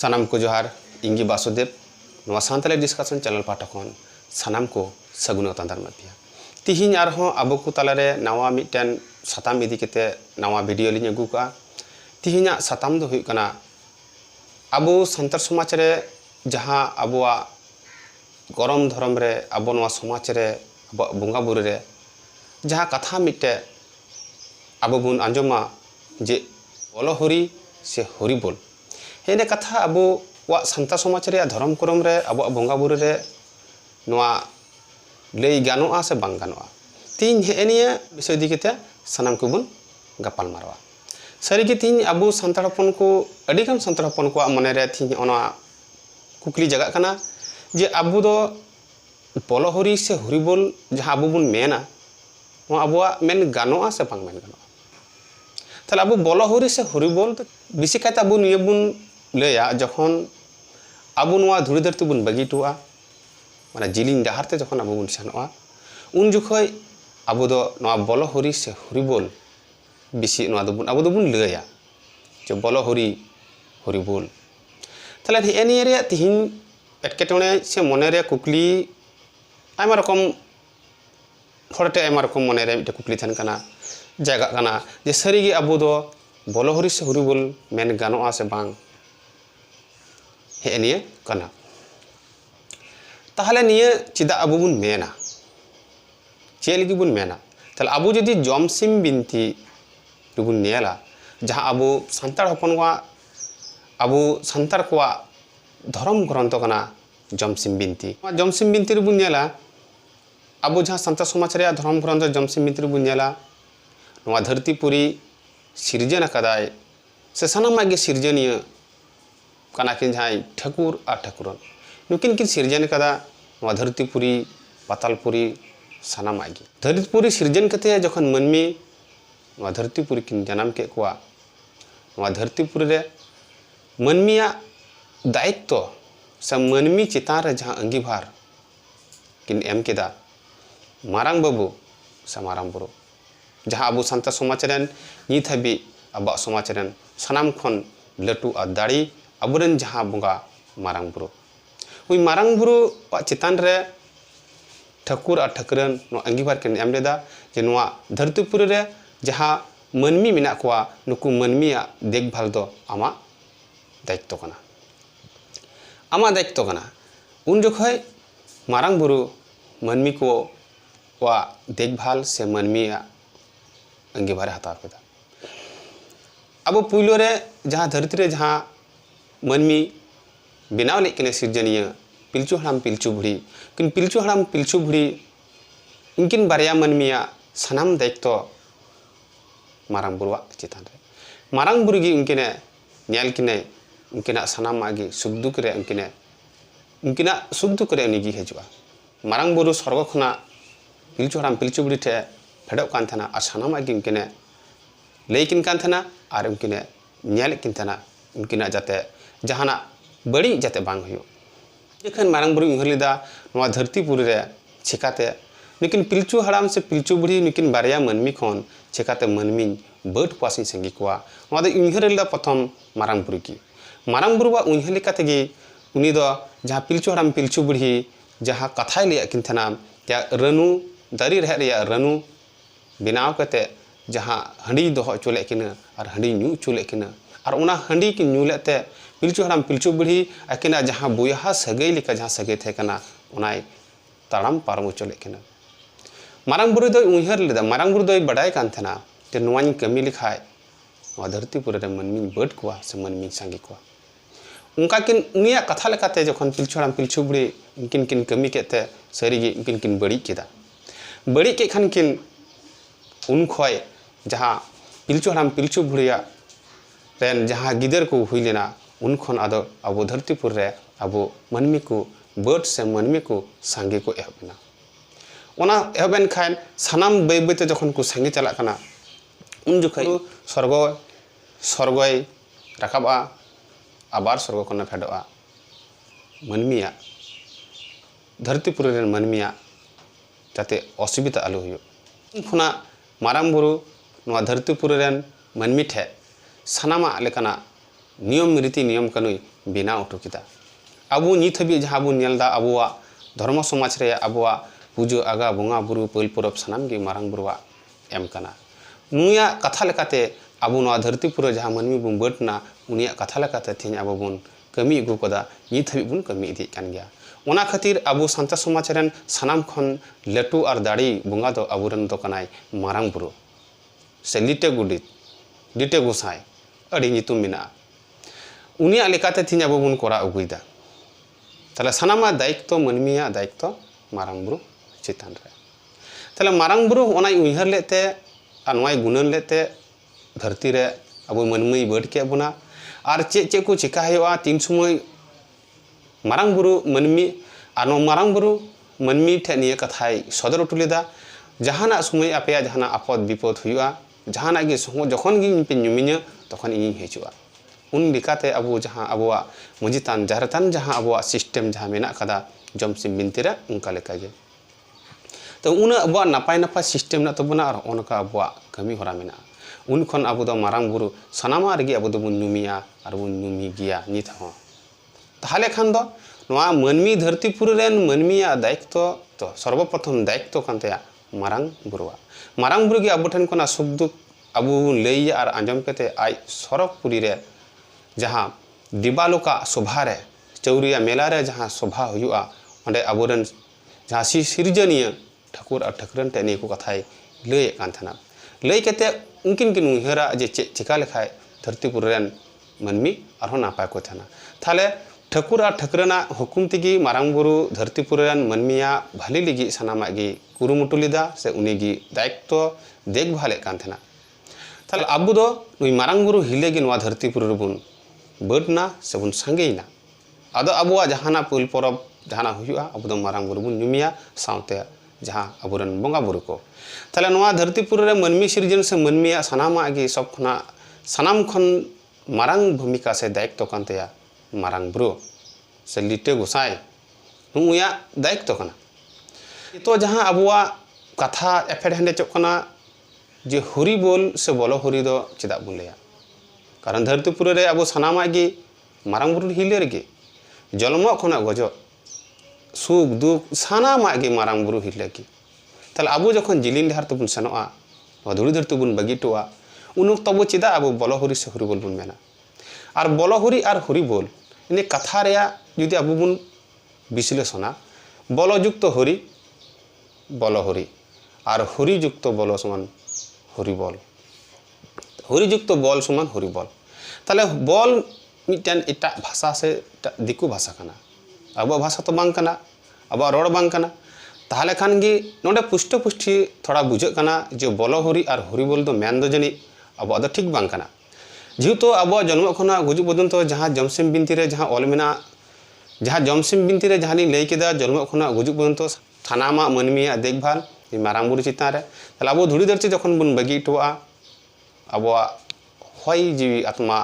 ᱥᱟᱱᱟᱢ ᱠᱚ ᱡᱚᱦᱟᱨ ᱤᱧ ᱜᱮ ᱵᱟᱥᱩᱫᱮᱵ ᱱᱚᱣᱟ ᱥᱟᱱᱛᱟᱞᱤ ᱰᱤᱥᱠᱟᱥᱚᱱ ᱪᱮᱱᱮᱞ ᱯᱟᱦᱴᱟ ᱠᱷᱚᱱ ᱥᱟᱱᱟᱢ ᱠᱚ ᱥᱟᱹᱜᱩᱱ ᱟᱛᱟᱱ ᱫᱟᱨᱢᱟ ᱯᱮᱭᱟ ᱛᱤᱦᱤᱧ ᱟᱨᱦᱚᱸ ᱟᱵᱚ ᱠᱚ ᱛᱟᱞᱟᱨᱮ ᱱᱟᱣᱟ ᱢᱤᱫᱴᱮᱱ ᱥᱟᱛᱟᱢ ᱤᱫᱤ ᱠᱟᱛᱮ ᱱᱟᱣᱟ ᱵᱷᱤᱰᱤᱭᱳ ᱞᱤᱧ ᱟᱹᱜᱩ ᱠᱟᱜᱼᱟ ᱛᱤᱦᱤᱧᱟᱜ ᱥᱟᱛᱟᱢ ᱫᱚ ᱦᱩᱭᱩᱜ ᱠᱟᱱᱟ ᱟᱵᱚ ᱥᱟᱱᱛᱟᱲ ᱥᱚᱢᱟᱡᱽ ᱨᱮ ᱡᱟᱦᱟᱸ ᱟᱵᱚᱣᱟᱜ ᱜᱚᱨᱚᱢ ᱫᱷᱚᱨᱚᱢ ᱨᱮ ᱟᱵᱚ ᱱᱚᱣᱟ ᱥᱚᱢᱟᱡᱽ ᱨᱮ ᱟᱵᱚᱣᱟᱜ ᱵᱚᱸᱜᱟ ᱵᱩᱨᱩ ᱨᱮ ᱡᱟᱦᱟᱸ ᱠᱟᱛᱷᱟ ᱢᱤᱫᱴᱮᱡ ᱟᱵᱚ ᱵᱚᱱ ᱟᱸᱡᱚᱢᱟ ᱡᱮ ᱵᱚᱞᱚ ᱦᱚᱨᱤ ᱥᱮ ᱦᱚᱨᱤ ᱵᱚᱞ हेने कथा अब सानता समाज रे धर्म कुरम रे अब बंगा बुरु रे ᱞᱟᱹᱭ ᱜᱟᱱᱚᱜᱼᱟ ᱥᱮ ᱵᱟᱝ ᱜᱟᱱᱚᱜᱼᱟ ᱛᱤᱧ ᱦᱮᱜᱼᱮ ᱱᱤᱭᱟᱹ ᱵᱤᱥᱚᱭ ᱤᱫᱤ ᱠᱟᱛᱮ ᱥᱟᱱᱟᱢ ᱠᱚᱵᱚᱱ ᱜᱟᱯᱟᱞ ᱢᱟᱨᱟᱣᱟ ᱥᱟᱹᱨᱤᱜᱮ ᱛᱤᱧ ᱟᱵᱚ ᱥᱟᱱᱛᱟᱲ ᱦᱚᱯᱚᱱ ᱠᱚ ᱟᱹᱰᱤᱜᱟᱱ ᱥᱟᱱᱛᱟᱲ ᱦᱚᱯᱚᱱ ᱠᱚᱣᱟᱜ ᱢᱚᱱᱮᱨᱮ ᱛᱤᱧ ᱚᱱᱟ ᱠᱩᱠᱞᱤ ᱡᱟᱜᱟᱜ ᱠᱟᱱᱟ ᱡᱮ ᱟᱵᱚ ᱫᱚ ᱵᱚᱞᱚᱦᱚᱨᱤ ᱥᱮ ᱦᱚᱨᱤᱵᱚᱞ ᱡᱟᱦᱟᱸ ᱟᱵᱚ ᱵᱚᱱ ᱢᱮᱱᱟ ᱱᱚᱣᱟ ᱟᱵᱚᱣᱟᱜ ᱢᱮᱱ ᱜᱟᱱᱚᱜᱼᱟ ᱥᱮ ᱵᱟᱝ ᱢᱮᱱ ᱜᱟᱱᱚᱜᱼᱟ ᱛᱟᱦᱞᱮ ᱟᱵᱚ ᱵᱚᱞᱚᱦᱚᱨᱤ ᱥᱮ ᱦᱚᱨᱤᱵᱚᱞ ᱵᱮᱥᱤ ᱠᱟᱭᱛᱮ ᱟᱵᱚ ᱱᱤᱭᱟᱹ ᱵᱚᱱ ᱞᱟᱹᱭᱟ ᱡᱚᱠᱷᱚᱱ ᱟᱵᱚ ᱱᱚᱣᱟ ᱫᱷᱩᱲᱤ ᱫᱷᱟᱹᱨᱛᱤ ᱵᱚᱱ ᱵᱟᱹᱜᱤ ᱦᱚᱴᱚᱣᱟᱜᱼᱟ ᱢᱟᱱᱮ ᱡᱤᱞᱤᱧ ᱰᱟᱦᱟᱨ ᱛᱮ ᱡᱚᱠᱷᱚᱱ ᱟᱵᱚ ᱵᱚᱱ ᱥᱮᱱᱚᱜᱼᱟ ᱩᱱ ᱡᱚᱠᱷᱚᱱ ᱟᱵᱚ ᱫᱚ ᱱᱚᱣᱟ ᱵᱚᱞᱚ ᱦᱚᱨᱤ ᱥᱮ ᱦᱚᱨᱤᱵᱚᱞ ᱵᱮᱥᱤ ᱱᱚᱣᱟ ᱫᱚᱵᱚᱱ ᱟᱵᱚ ᱫᱚᱵᱚᱱ ᱞᱟᱹᱭᱟ ᱡᱮ ᱵᱚᱞᱚ ᱦᱚᱨᱤ হরিবোল তাহলে হ্যাঁ নিয়ে রে তিহিন এটকেটনে সে মনে রে কুকলি আইমা রকম হরটে আইমা রকম মনে রে মিটে কুকলি থান কানা জায়গা কানা যে সারিগে আবু দো বলহরি সে হরিবোল মেন গানো আছে বাং ᱦᱮᱜ ᱱᱤᱭᱟᱹ ᱠᱟᱱᱟ ᱛᱟᱦᱞᱮ ᱱᱤᱭᱟᱹ ᱪᱮᱫᱟᱜ ᱟᱵᱚ ᱵᱚᱱ ᱢᱮᱱᱟ ᱪᱮᱫ ᱞᱟᱹᱜᱤᱫ ᱵᱚᱱ ᱢᱮᱱᱟ ᱛᱟᱦᱞᱮ ᱟᱵᱚ ᱡᱩᱫᱤ ᱡᱚᱢᱥᱤᱢ ᱵᱤᱱᱛᱤ ᱵᱚᱱ ᱧᱮᱞᱟ ᱡᱟᱦᱟᱸ ᱟᱵᱚ ᱥᱟᱱᱛᱟᱲ ᱦᱚᱯᱚᱱ ᱠᱚᱣᱟᱜ ᱟᱵᱚ ᱥᱟᱱᱛᱟᱲ ᱠᱚᱣᱟᱜ ᱫᱷᱚᱨᱚᱢ ᱜᱨᱚᱱᱛᱚ ᱠᱟᱱᱟ ᱡᱚᱢᱥᱤᱢ ᱵᱤᱱᱛᱤ ᱱᱚᱣᱟ ᱡᱚᱢᱥᱤᱢ ᱵᱤᱱᱛᱤ ᱨᱮᱵᱚᱱ ᱧᱮᱞᱟ ᱟᱵᱚ ᱡᱟᱦᱟᱸ ᱥᱟᱱᱛᱟᱲ ᱥᱚᱢᱟᱡᱽ ᱨᱮᱭᱟᱜ ᱫᱷᱚᱨᱚᱢ ᱜᱨᱚᱱᱛᱚ ᱡᱚᱢᱥᱤᱢ ᱵᱤᱱᱛᱤ ᱨᱮᱵᱚᱱ ᱧᱮᱞᱟ ᱱᱚᱣᱟ ᱫᱷᱟᱹᱨᱛᱤ ᱯᱩᱨᱤ ᱥᱤᱨᱡᱚᱱ ᱟᱠᱟᱫᱟᱭ ᱥᱮ ᱥᱟᱱᱟᱢᱟᱜ ᱜᱮ ᱥᱤᱨᱡᱚᱱᱤᱭᱟᱹ कानाकिन जहाँ ठाकुर और ठाकुरन। नुकिन किन सिर्जन कदा धरतीपुरी पातालपुरी सानामा धरतीपुरी सिर्जन कते जखन मनमी धरतीपुरी किन जनम के धरतीपुरी रे मनमिया दायित्व से मनमी चितान रे जहाँ अंगीभार किन एम केदा मारंग बाबू से मारंग बुरु। जहाँ अब सानता समाज रेन नीत हबी अब समाज रेन सानाम खन लटू और दाड़ी अब जहाँ बंगाबुरु हुई मारंग बुरु चितान रे ठाकुर और ठाकुर अंगीबार के धरतीपुर जहाँ मानमी मे नुक मानमी देखभाल आम दायित्व आम दायित्व उन जख मारंग बुरु मानमी को देखभाल से मानमी अंगीबारे हतारे अब पुलोरे जहाँ धरती जहाँ ᱢᱟᱹᱱᱢᱤ ᱵᱮᱱᱟᱣ ᱞᱮᱫ ᱠᱤᱱᱟᱹ ᱥᱤᱨᱡᱚᱱᱤᱭᱟᱹ ᱯᱤᱞᱪᱩ ᱦᱟᱲᱟᱢ ᱯᱤᱞᱪᱩ ᱵᱩᱲᱦᱤ ᱩᱱᱠᱤᱱ ᱯᱤᱞᱪᱩ ᱦᱟᱲᱟᱢ ᱯᱤᱞᱪᱩ ᱵᱩᱲᱦᱤ ᱩᱱᱠᱤᱱ ᱵᱟᱨᱭᱟ ᱢᱟᱹᱱᱢᱤᱭᱟᱜ ᱥᱟᱱᱟᱢ ᱫᱟᱭᱤᱛᱛᱚ ᱢᱟᱨᱟᱝ ᱵᱩᱨᱩᱣᱟᱜ ᱪᱮᱛᱟᱱ ᱨᱮ ᱢᱟᱨᱟᱝ ᱵᱩᱨᱩ ᱜᱮ ᱩᱱᱠᱤᱱᱮ ᱧᱮᱞ ᱠᱤᱱᱟᱹᱭ ᱩᱱᱠᱤᱱᱟᱜ ᱥᱟᱱᱟᱢᱟᱜ ᱜᱮ ᱥᱩᱠ ᱫᱩᱠ ᱨᱮ ᱩᱱᱠᱤᱱᱮ ᱩᱱᱠᱤᱱᱟᱜ ᱥᱩᱠ ᱫᱩᱠ ᱨᱮ ᱩᱱᱤᱜᱮ ᱦᱤᱡᱩᱜᱼᱟ ᱢᱟᱨᱟᱝ ᱵᱩᱨᱩ ᱥᱚᱨᱜᱚ ᱠᱷᱚᱱᱟᱜ ᱯᱤᱞᱪᱩ ᱦᱟᱲᱟᱢ ᱯᱤᱞᱪᱩ ᱵᱩᱲᱦᱤ ᱴᱷᱮᱱ ᱯᱷᱮᱰᱚᱜ ᱠᱟᱱ ᱛᱟᱦᱮᱱᱟ ᱟᱨ ᱥᱟᱱᱟᱢᱟᱜ ᱜᱮ ᱩᱱᱠᱤᱱᱮ ᱞᱟᱹᱭ ᱠᱤᱱ ᱠᱟᱱ ᱛᱟᱦᱮᱱᱟ ᱟᱨ ᱩᱱᱠᱤᱱᱮ ᱧᱮᱞᱮᱫ ᱠᱤᱱ ᱛᱟᱦᱮᱱᱟ ᱩᱱᱠᱤᱱᱟᱜ ᱡᱟᱛᱮ जहाँ बड़ी जाते बांग जेखन मांग बुरु उहरलिदा धरती पुरी चिकाते निकिन पिलचु हड़ाम से पिलचु बुढ़ी निकिन बारे मनमी खन चिकाते मनमी बट को संगी को उहरलिदा प्रथम मारंग बुरु की। मारंग बुरुआ उहरिकाते पिलचु हड़ाम पिलचु बुढ़ी जहाँ कथा लिया थे रनु, दारी रहे रनु, बनाव कत जहाँ हाँ दह चोलेकिन और हाँ चोलेकिन और हाँ लेते पिलचु हड़ाम पिलचु बुढ़ी अकिना जहाँ सगई लेका जहाँ सगई थे ताड़ाम पारम चले किना मारांग बुरु दो उहर लेदा मारांग बुरु दो बडाय कान थना जे नोवानी कमी नवा धरती पुरे मनमी बट कुआ से मनमी सांगी किन उनिया कथा लेकाते जखन पिलचु हड़ाम पिलचु बुढ़ी उनकिन किन कमी केते सरीगे उनकिन किन बड़ी केदा बड़ी के खान किन उन पिलचु हड़ाम पिलचु बुढ़िया जहाँ गिदर को हुई ᱩᱱ ᱠᱷᱚᱱ ᱟᱫᱚ ᱟᱵᱚ ᱫᱷᱟᱹᱨᱛᱤᱯᱩᱨ ᱨᱮ ᱟᱵᱚ ᱢᱟᱹᱱᱢᱤ ᱠᱚ ᱵᱟᱹᱰ ᱥᱮ ᱢᱟᱹᱱᱢᱤ ᱠᱚ ᱥᱟᱸᱜᱮ ᱠᱚ ᱮᱦᱚᱵ ᱮᱱᱟ ᱚᱱᱟ ᱮᱦᱚᱵ ᱮᱱ ᱠᱷᱟᱱ ᱥᱟᱱᱟᱢ ᱵᱟᱹᱭ ᱵᱟᱹᱭᱛᱮ ᱡᱚᱠᱷᱚᱱ ᱠᱚ ᱥᱟᱸᱜᱮ ᱪᱟᱞᱟᱜ ᱠᱟᱱᱟ ᱩᱱ ᱡᱚᱠᱷᱚᱱ ᱥᱚᱨᱜᱚ ᱥᱚᱨᱜᱚᱭ ᱨᱟᱠᱟᱵᱼᱟ ᱟᱵᱟᱨ ᱥᱚᱨᱜᱚ ᱠᱷᱚᱱᱮ ᱯᱷᱮᱰᱚᱜᱼᱟ ᱢᱟᱹᱱᱢᱤᱭᱟᱜ ᱫᱷᱟᱹᱨᱛᱤᱯᱩᱨ ᱨᱮᱱ ᱢᱟᱹᱱᱢᱤᱭᱟᱜ ᱡᱟᱛᱮ ᱚᱥᱩᱵᱤᱫᱟ ᱟᱞᱚ ᱦᱩᱭᱩᱜ ᱩᱱ ᱠᱷᱚᱱᱟᱜ ᱢᱟᱨᱟᱝ ᱵᱩᱨᱩ ᱱᱚᱣᱟ ᱫᱷᱟᱹᱨᱛᱤᱯᱩᱨ ᱨᱮᱱ ᱢᱟᱹᱱᱢᱤ ᱴᱷᱮᱱ ᱥᱟᱱᱟᱢᱟᱜ ᱞᱮᱠᱟᱱᱟᱜ नियम रीति नियम कनुई बिना उठुकिता अब नित हबी जहाँ बो नेलदा अब धर्म समाज रे अब पूजा आगा बंगा बुरु पल परब सानाम गे मारंग बुरुवा एम कना नुया कथा लेकाते अब नवा धरती पुरा जहाँ मनमी बो बटना उनिया कथा लेकाते थिन अब बोन कमी अगु कदा नित हबी बोन कमी इदि कान गया ᱚᱱᱟ ᱠᱷᱟᱹᱛᱤᱨ ᱟᱵᱚ ᱥᱟᱱᱛᱟ ᱥᱚᱢᱟᱡᱽ ᱨᱮᱱ ᱥᱟᱱᱟᱢ ᱠᱷᱚᱱ ᱞᱟᱹᱴᱩ ᱟᱨ ᱫᱟᱲᱮ ᱵᱚᱸᱜᱟ ᱫᱚ ᱟᱵᱚᱨᱮᱱ ᱫᱚ ᱠᱟᱱᱟᱭ ᱢᱟᱨᱟᱝ ᱵᱩᱨᱩ ᱥᱮ ᱞᱤᱴᱟᱹ ᱜᱩᱰᱤᱛ ᱞᱤᱴᱟᱹ ᱜᱚᱸᱥᱟᱭ ᱟᱹᱰᱤ ᱧᱩᱛᱩᱢ ᱢᱮᱱᱟᱜᱼᱟ उन अगुदा तेल सामा दायित्व मनमिया दायित्व मारंगब्रु चितान तेल मारंगब्रु उहर लेते गुणन लेते धरती रे अब मनमी बढ़ के बोना और चे चे को चेक तीन समय मारंगब्रु मनमी मारंगब्रु मनमी ठेन कथा सदर उठोलेदा जहाँ समय आपे जहाँ आपद विपद हो जहाँ जखन गुमीजा तखन इन हज़ार उन अब जहाँ अब मजितान जहरतान जहाँ अब सिस्टम जहाँ मेना जम सिम बिनती रे उनका तो उन अब नपाय नपाय सिस्टम ना तबना और उनका अब कमी होरा मेना। उन खन अब मारांग बुरु सनामा अब नुमिया और बुन नुमी गिया नित हो। ताहले खान दो नवा धरतीपुर रेन मनमिया दायित्व तो सर्वप्रथम दायित्व मारांग बुरुआ मारांग बुरु अब ठन कोना सुख दुख अब आंजम कते आई सरक पुरी रे जहाँ दिबालोका शोभा रे चौरिया मेला रे जहाँ शोभा हुआ अबोरन जहाँ सिरजनीय ठाकुर और ठाकुरन टे को लैए थे लई कते उनकिन किन उहरा जे चिका लेखाय धरतीपुर मनमी और नापाय को थे ताले ठाकुर और ठाकुरना हुकुम तेगी मारांग बुरु धरतीपुर रेन मनमिया भाली लगी सानामा कुरुमुटु लेदा से उनीगी दायित्व देखभाल कान थे ताले अब दो बुरु हिले गी धरतीपुर ᱵᱟᱹᱰᱱᱟ ᱥᱮᱵᱚᱱ ᱥᱟᱸᱜᱮᱭᱮᱱᱟ ᱟᱫᱚ ᱟᱵᱚᱣᱟᱜ ᱡᱟᱦᱟᱱᱟᱜ ᱯᱩᱞ ᱯᱚᱨᱚᱵᱽ ᱡᱟᱦᱟᱱᱟᱜ ᱦᱩᱭᱩᱜᱼᱟ ᱟᱵᱚ ᱫᱚ ᱢᱟᱨᱟᱝ ᱵᱩᱨᱩ ᱵᱚᱱ ᱧᱩᱢᱮᱭᱟ ᱥᱟᱶᱛᱮ ᱡᱟᱦᱟᱸ ᱟᱵᱚᱨᱮᱱ ᱵᱚᱸᱜᱟ ᱵᱩᱨᱩ ᱠᱚ ᱛᱟᱦᱞᱮ ᱱᱚᱣᱟ ᱫᱷᱟᱹᱨᱛᱤᱯᱩᱨᱤ ᱨᱮ ᱢᱟᱹᱱᱢᱤ ᱥᱤᱨᱡᱚᱱ ᱥᱮ ᱢᱟᱹᱱᱢᱤᱭᱟᱜ ᱥᱟᱱᱟᱢᱟᱜ ᱜᱮ ᱥᱚᱵ ᱠᱷᱚᱱᱟᱜ ᱥᱟᱱᱟᱢ ᱠᱷᱚᱱ ᱢᱟᱨᱟᱝ ᱵᱷূᱢᱤᱠᱟ ᱥᱮ ᱫᱟᱭᱤᱛᱛᱚ ᱠᱟᱱ ᱛᱟᱭᱟ ᱢᱟᱨᱟᱝ ᱵᱩᱨᱩ ᱥᱮ ᱞᱤᱴᱟᱹ ᱜᱚᱸᱥᱟᱭ ᱱᱩᱭᱟᱜ ᱫᱟᱭᱤᱛᱛᱚ ᱠᱟᱱᱟ ᱱᱤᱛᱚᱜ ᱡᱟᱦᱟᱸ ᱟᱵᱚᱣᱟᱜ ᱠᱟᱛᱷᱟ ᱮᱯᱮᱨ ᱦᱮᱸᱰᱮᱡᱚᱜ ᱠᱟᱱᱟ ᱡᱮ ᱦᱚᱨᱤ ᱵᱳᱞ ᱥᱮ ᱵᱚᱞᱚ ᱦᱚᱨᱤ ᱫᱚ ᱪᱮᱫᱟᱜ ᱵᱚᱱ ᱞᱟᱹᱭᱟ ᱠᱟᱨᱚᱱ ᱫᱷᱟᱹᱨᱛᱤᱯᱩᱨᱤ ᱨᱮ ᱟᱵᱚ ᱥᱟᱱᱟᱢᱟᱜ ᱜᱮ ᱢᱟᱨᱟᱝ ᱵᱩᱨᱩ ᱦᱤᱞᱟᱹ ᱨᱮᱜᱮ ᱡᱚᱞᱢᱚᱜ ᱠᱷᱚᱱᱟᱜ ᱜᱚᱡᱚᱜ ᱥᱩᱠ ᱫᱩᱠ ᱥᱟᱱᱟᱢᱟᱜ ᱜᱮ ᱢᱟᱨᱟᱝ ᱵᱩᱨᱩ ᱦᱤᱞᱟᱹ ᱜᱮ ᱛᱟᱦᱞᱮ ᱟᱵᱚ ᱡᱚᱠᱷᱚᱱ ᱡᱤᱞᱤᱧ ᱰᱟᱦᱟᱨ ᱛᱮᱵᱚᱱ ᱥᱮᱱᱚᱜᱼᱟ ᱱᱚᱣᱟ ᱫᱷᱩᱲᱤ ᱫᱷᱟᱹᱨᱛᱤ ᱵᱚᱱ ᱵᱟᱹᱜᱤ ᱦᱚᱴᱚᱣᱟ ᱩᱱ ᱚᱠᱛᱚ ᱟᱵᱚ ᱪᱮᱫᱟᱜ ᱟᱵᱚ ᱵᱚᱞᱚᱦᱚᱨᱤ ᱥᱮ ᱦᱚᱨᱤᱵᱚᱞ ᱵᱚᱱ ᱢᱮᱱᱟ ᱟᱨ ᱵᱚᱞᱚᱦᱚᱨᱤ ᱟᱨ ᱦᱚᱨᱤᱵᱚᱞ ᱤᱱᱟᱹ ᱠᱟᱛᱷᱟ ᱨᱮᱭᱟᱜ ᱡᱩᱫᱤ ᱟᱵᱚ ᱵᱚᱱ বিশ্লেষণা বলযুক্ত হরি বলহরি আর হরিযুক্ত বল সমান হরিবল হরিযুক্ত বল সমান হরিবল তাহলে বল ᱢᱤᱫᱴᱮᱱ ᱮᱴᱟᱜ ᱵᱷᱟᱥᱟ ᱥᱮ ᱮᱴᱟᱜ ᱫᱤᱠᱩ ᱵᱷᱟᱥᱟ ᱠᱟᱱᱟ ᱟᱵᱚᱣᱟᱜ ᱵᱷᱟᱥᱟ ᱛᱚ ᱵᱟᱝ ᱠᱟᱱᱟ ᱟᱵᱚᱣᱟᱜ ᱨᱚᱲ ᱵᱟᱝ ᱠᱟᱱᱟ ᱛᱟᱦᱞᱮ ᱠᱷᱟᱱ ᱜᱮ ᱱᱚᱰᱮ ᱯᱩᱥᱴᱟᱹ ᱯᱩᱥᱴᱤ ᱛᱷᱚᱲᱟ ᱵᱩᱡᱷᱟᱹᱜ ᱠᱟᱱᱟ ᱡᱮ ᱵᱚᱞᱚ ᱦᱚᱨᱤ ᱟᱨ ᱦᱚᱨᱤ ᱵᱚᱞ ᱫᱚ ᱢᱮᱱ ᱫᱚ ᱡᱟᱹᱱᱤᱡ ᱟᱵᱚᱣᱟᱜ ᱫᱚ ᱴᱷᱤᱠ ᱵᱟᱝ ᱠᱟᱱᱟ ᱡᱮᱦᱮᱛᱩ ᱟᱵᱚᱣᱟᱜ ᱡᱚᱱᱢᱚ ᱠᱷᱚᱱᱟᱜ ᱜᱩᱡᱩᱜ ᱯᱚᱨᱡᱚᱱᱛᱚ ᱡᱟᱦᱟᱸ ᱡᱚᱢᱥᱤᱢ ᱵᱤᱱᱛᱤ ᱨᱮ ᱡᱟᱦᱟᱸ ᱚᱞ ᱢᱮᱱᱟᱜᱼᱟ ᱡᱟᱦᱟᱸ ᱡᱚᱢᱥᱤᱢ ᱵᱤᱱᱛᱤ ᱨᱮ ᱡᱟᱦᱟᱸ ᱞᱤᱧ ᱞᱟᱹᱭ ᱠᱮᱫᱟ ᱡᱚᱱᱢᱚ ᱠᱷᱚᱱᱟᱜ ᱜᱩᱡᱩᱜ ᱯᱚᱨᱡᱚᱱᱛᱚ ᱥᱟᱱᱟᱢᱟᱜ ᱢᱟᱹᱱᱢᱤᱭᱟᱜ ᱫᱮᱠᱷᱵᱷᱟᱞ ᱢᱟᱨᱟᱝ ᱵᱩᱨᱩ ᱪᱮᱛᱟᱱ ᱨᱮ ᱛᱟᱦᱞᱮ ᱟᱵᱚ ᱫᱷᱩᱲᱤ ᱫᱷᱟᱹᱨᱛᱤ ᱡᱚᱠᱷᱚᱱ ᱵᱚᱱ ᱵᱟᱹᱜᱤ ᱦᱚᱴᱚᱣᱟᱜᱼᱟ ᱟᱵᱚᱣᱟᱜ ᱦᱚᱭ ᱡᱤᱣᱤ ᱟᱛᱢᱟ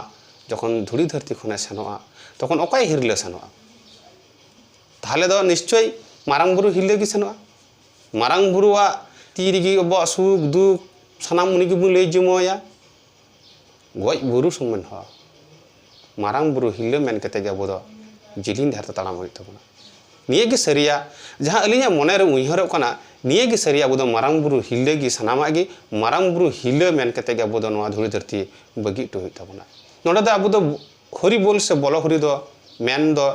ᱡᱚᱠᱷᱚᱱ ᱫᱷᱩᱲᱤ ᱫᱷᱟᱹᱨᱛᱤ ᱠᱷᱚᱱᱮ ᱥᱮᱱᱚᱜᱼᱟ ᱛᱚᱠᱷᱚᱱ ᱚᱠᱚᱭ ᱦᱤᱨᱞᱟᱹ ᱥᱮᱱᱚᱜᱼᱟ ᱛᱟᱦᱚᱞᱮ ᱫᱚ ᱱᱤᱥᱪᱚᱭ ᱢᱟᱨᱟᱝ ᱵᱩᱨᱩ ᱦᱤᱨᱞᱟᱹ ᱜᱮ ᱥᱮᱱᱚᱜᱼᱟ ᱢᱟᱨᱟᱝ ᱵᱩᱨᱩᱣᱟᱜ ᱛᱤ ᱨᱮᱜᱮ ᱟᱵᱚᱣᱟᱜ ᱥᱩᱠ ᱫᱩᱠ ᱥᱟᱱᱟᱢ ᱩᱱᱤ ᱜᱮᱵᱚᱱ ᱞᱟᱹᱭ ᱡᱚᱢᱟᱭᱟ ᱜᱚᱡ ᱵᱩᱨᱩ ᱥᱚᱢᱟᱱ ᱦᱚᱸ ᱢᱟᱨᱟᱝ ᱵᱩᱨᱩ ᱦᱤᱨᱞᱟᱹ ᱢᱮᱱ ᱠᱟᱛᱮ ᱜᱮ ᱟᱵᱚ ᱫᱚ ᱡᱤᱞᱤᱧ ᱰᱟᱦᱟᱨ ᱛᱮ ᱛᱟᱲᱟᱢ ᱦᱩᱭᱩᱜ ᱛᱟᱵᱚᱱᱟ ᱱᱤᱭᱟᱹ ᱜᱮ ᱥᱟᱹᱨᱤᱭᱟ ᱡᱟᱦᱟᱸ ᱟᱹᱞᱤᱧᱟᱜ ᱢᱚᱱᱮᱨᱮ ᱩᱭᱦᱟᱹᱨᱚᱜ ᱠᱟᱱᱟ ᱱᱤᱭᱟᱹ ᱜᱮ ᱥᱟᱹᱨᱤᱭᱟ ᱟᱵᱚ ᱫᱚ ᱢᱟᱨᱟᱝ ᱵᱩᱨᱩ ᱦᱤᱞᱟᱹ ᱜᱮ ᱥᱟᱱᱟᱢᱟᱜ ᱜᱮ ᱢᱟᱨᱟᱝ ᱵᱩᱨᱩ ᱦᱤᱞᱟᱹ ᱢᱮᱱ ᱠᱟᱛᱮ ᱜᱮ ᱟᱵᱚ ᱫᱚ ᱱᱚᱣᱟ ᱫᱷᱩᱲᱤ ᱫᱷᱟᱹᱨᱛᱤ ᱵᱟᱹᱜᱤ ᱦᱚᱴᱚ ᱦᱩᱭᱩᱜ ᱛᱟᱵᱚᱱᱟ ᱱᱚᱰᱮ ᱫᱚ ᱟᱵᱚ ᱫᱚ ᱦᱚᱨᱤ ᱵᱚᱞ ᱥᱮ ᱵᱚᱞᱚ ᱦᱚᱨᱤ ᱫᱚ ᱢᱮᱱ ᱫᱚ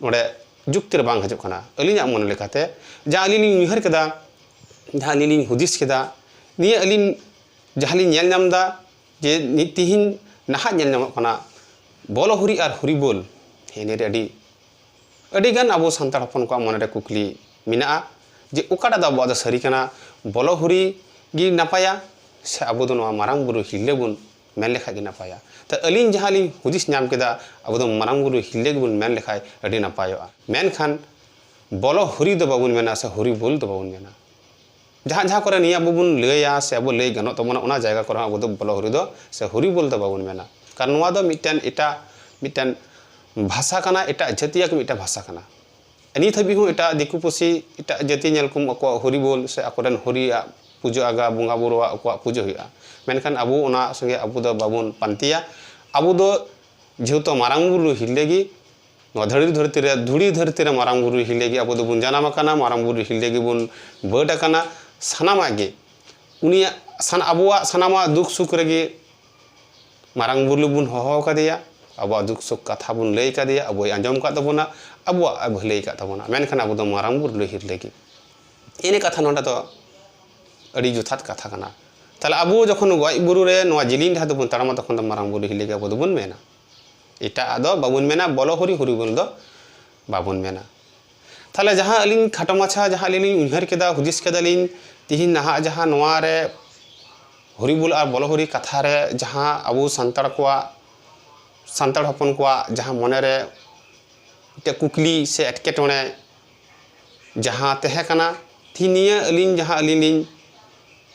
ᱱᱚᱰᱮ ᱡᱩᱠᱛᱤ ᱨᱮ ᱵᱟᱝ ᱦᱤᱡᱩᱜ ᱠᱟᱱᱟ ᱟᱹᱞᱤᱧᱟᱜ ᱢᱚᱱᱮ ᱞᱮᱠᱟᱛᱮ ᱡᱟᱦᱟᱸ ᱟᱹᱞᱤᱧ ᱞᱤᱧ ᱩᱭᱦᱟᱹᱨ ᱠᱮᱫᱟ ᱡᱟᱦᱟᱸ ᱟᱹᱞᱤᱧ ᱞᱤᱧ ᱦᱩᱫᱤᱥ ᱠᱮᱫᱟ ᱱᱤᱭᱟᱹ ᱟᱹᱞᱤᱧ ᱡᱟᱦᱟᱸ ᱞᱤᱧ ᱧᱮᱞ ᱧᱟᱢ ᱮᱫᱟ ᱡᱮ ᱱᱤᱛ ᱛᱤᱦᱤᱧ ᱱᱟᱦᱟᱜ ᱧᱮᱞ ᱧᱟᱢᱚᱜ ᱠᱟᱱᱟ ᱵᱚᱞᱚ ᱦᱩᱨᱤ ᱟᱨ ᱦᱩᱨᱤ ᱵᱚᱞ ᱦᱮᱸ ᱟᱹᱰᱤ अड़ीगन अब सानतार हपन को मनरे कुकली मेना जे ओकाटा दो अब सारी बलो हुरी गी नपाया से अब मारांग बुरु हिल्ले बुन मेन लेखाई तो अली जहाँ हुदिस अब मारांग बुरु हिल्ले बुन मेन लेखाई अड़ी नपाया मेना से हुरी बोल दो बाबुन मेना जहाँ जहाँ को नियाबुन लैया से अब लै गनों तबना को बलो हुरी से हुरी बोल दो बाबुन मेना कारण मिट्टन एटा मिट्टन ᱵᱷᱟᱥᱟ ᱠᱟᱱᱟ ᱮᱴᱟᱜ ᱡᱟᱹᱛᱤᱭᱟᱜ ᱢᱤᱫᱴᱟᱝ ᱵᱷᱟᱥᱟ ᱠᱟᱱᱟ ᱱᱤᱛ ᱦᱟᱹᱵᱤᱡ ᱦᱚᱸ ᱮᱴᱟᱜ ᱫᱤᱠᱩ ᱯᱩᱥᱤ ᱮᱴᱟᱜ ᱡᱟᱹᱛᱤ ᱧᱮᱞ ᱠᱚᱢ ᱟᱠᱚᱣᱟᱜ ᱦᱚᱨᱤᱵᱚᱞ ᱥᱮ ᱟᱠᱚᱨᱮᱱ ᱦᱚᱨᱤᱭᱟᱜ ᱯᱩᱡᱟᱹ ᱟᱜᱟ ᱵᱚᱸᱜᱟ ᱵᱩᱨᱩᱣᱟᱜ ᱟᱠᱚᱣᱟᱜ ᱯᱩᱡᱟᱹ ᱦᱩᱭᱩᱜᱼᱟ ᱢᱮᱱᱠᱷᱟᱱ ᱟᱵᱚ ᱚᱱᱟ ᱥᱚᱸᱜᱮ ᱟᱵᱚ ᱫᱚ ᱵᱟᱵᱚᱱ ᱯᱟᱱᱛᱮᱭᱟ ᱟᱵᱚ ᱫᱚ ᱡᱮᱦᱮᱛᱩ ᱢᱟᱨᱟᱝ ᱵᱩᱨᱩ ᱦᱤᱞᱮᱜᱮ ᱱᱚᱣᱟ ᱫᱷᱟᱹᱲᱤ ᱫᱷᱟᱹᱨᱛᱤ ᱨᱮ ᱫᱷᱩᱲᱤ ᱫᱷᱟᱹᱨᱛᱤ ᱨᱮ ᱢᱟᱨᱟᱝ ᱵᱩᱨᱩ ᱦᱤᱞᱮᱜᱮ ᱟᱵᱚ ᱫᱚᱵᱚᱱ ᱡᱟᱱᱟᱢ ᱟᱠᱟᱱᱟ ᱢᱟᱨᱟᱝ ᱵᱩᱨᱩ ᱦᱤᱞᱮᱜᱮ ᱵᱚᱱ ᱵᱟᱹᱰ ᱟᱠᱟᱱᱟ ᱥᱟᱱᱟᱢᱟᱜ ᱜᱮ ᱩᱱᱤᱭᱟᱜ ᱟᱵᱚᱣᱟᱜ ᱥᱟᱱᱟᱢᱟᱜ ᱫᱩᱠ ᱥᱩᱠ ᱨᱮᱜᱮ ᱢᱟᱨᱟᱝ ᱵᱩᱨᱩ ᱵᱚᱱ ᱦᱚᱦᱚ ᱟᱠᱟᱫᱮᱭᱟ ᱟᱵᱚᱣᱟᱜ ᱫᱩᱠ ᱥᱩᱠ ᱠᱟᱛᱷᱟ ᱵᱚᱱ ᱞᱟᱹᱭ ᱠᱟᱫᱮᱭᱟ ᱟᱵᱚᱭ ᱟᱸᱡᱚᱢ ᱠᱟᱫ ᱛᱟᱵᱚᱱᱟ ᱟᱵᱚᱣᱟᱜ ᱵᱷᱟᱹᱞᱟᱹᱭ ᱠᱟᱫ ᱛᱟᱵᱚᱱᱟ ᱢᱮᱱᱠᱷᱟᱱ ᱟᱵᱚ ᱫᱚ ᱢᱟᱨᱟᱝ ᱵᱩᱨᱩ ᱞᱟᱹᱦᱤᱨ ᱞᱟᱹᱜᱤᱫ ᱤᱱᱟᱹ ᱠᱟᱛᱷᱟ ᱱᱚᱰᱮ ᱫᱚ ᱟᱹᱰᱤ ᱡᱚᱛᱷᱟᱛ ᱠᱟᱛᱷᱟ ᱠᱟᱱᱟ ᱛᱟᱦᱞᱮ ᱟᱵᱚ ᱡᱚᱠᱷᱚᱱ ᱜᱚᱡ ᱵᱩᱨᱩ ᱨᱮ ᱱᱚᱣᱟ ᱡᱤᱞᱤᱧ ᱰᱟᱦᱟᱨ ᱫᱚᱵᱚᱱ ᱛᱟᱲᱟᱢᱟ ᱛᱚᱠᱷᱚᱱ ᱫᱚ ᱢᱟᱨᱟᱝ ᱵᱩᱨᱩ ᱦᱤᱞᱤᱜᱮ ᱟᱵᱚ ᱫᱚᱵᱚᱱ ᱢᱮᱱᱟ ᱮᱴᱟᱜ ᱫᱚ ᱵᱟᱵᱚᱱ ᱢᱮᱱᱟ ᱵᱚᱞᱚ ᱦᱚᱨᱤ ᱦᱩᱨᱤ ᱵᱚᱞ ᱫᱚ ᱵᱟᱵᱚᱱ ᱢᱮᱱᱟ ᱛᱟᱦᱚᱞᱮ ᱡᱟᱦᱟᱸ ᱟᱹᱞᱤᱧ ᱠᱷᱟᱴᱚ ᱢᱟᱪᱷᱟ ᱡᱟᱦᱟᱸ ᱟᱹᱞᱤᱧ মাছা যাহা আলিন উইহার কেদা হুদিস কেদালিন তিহিন নাহা যাহা নোয়ারে ᱵᱚᱞᱚ আর ᱠᱟᱛᱷᱟ ᱨᱮ ᱡᱟᱦᱟᱸ ᱟᱵᱚ ᱥᱟᱱᱛᱟᱲ ᱠᱚᱣᱟᱜ सानड़ हपन को जहाँ मनरे कुकली से एटकेटे जहाँ तहकना थी निया अली जहाँ अली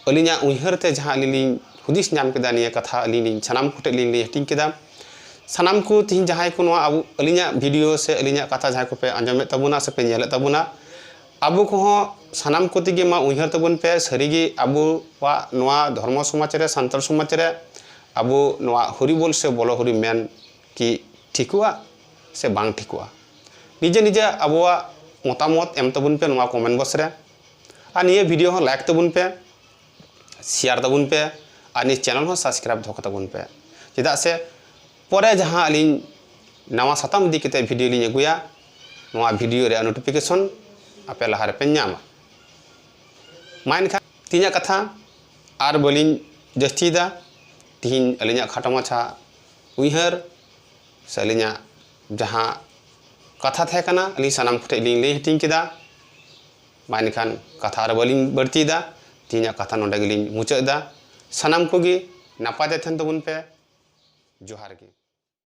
अली उहरते जहाँ अली हूदिस कथा अली सामान कुटे हटिंग सामान को तीन जहाँ को अली भिडियो से अली कथा जहाँ को पे आजमे तबना से पेल तबना अब को सामान को तीगे माँ उहर तबन पे सारी अब धर्म समाज रे अब हरिबोल से बोलो हरी कि ठिकुआ से बांग ठिकुआ। निजे निजे अब मतामत एम तबुन पे कमेंट बक्स रे और निये वीडियो लाइक तबुन पे, शेयर तबन पे और नि चैनल हो सब्सक्राइब धोखा तबन पे। चेदा से परे जहाँ अली नवा साताम इदी कते वीडियो लिंग अगुया नवा वीडियो रे नोटिफिकेशन, आपे लहारे पे माइन खा, तीना कथा और बलिन जस्तीदा तीन अलिया खाटो माछा उहर से जहाँ कथा थे अली सामान कुटे लिंग हटिंग हिटिंग केदा माइन खान कथा और बाली बढ़ती तीन कथा नोडे मुचादा सामान को नपाते तबन पे जोहार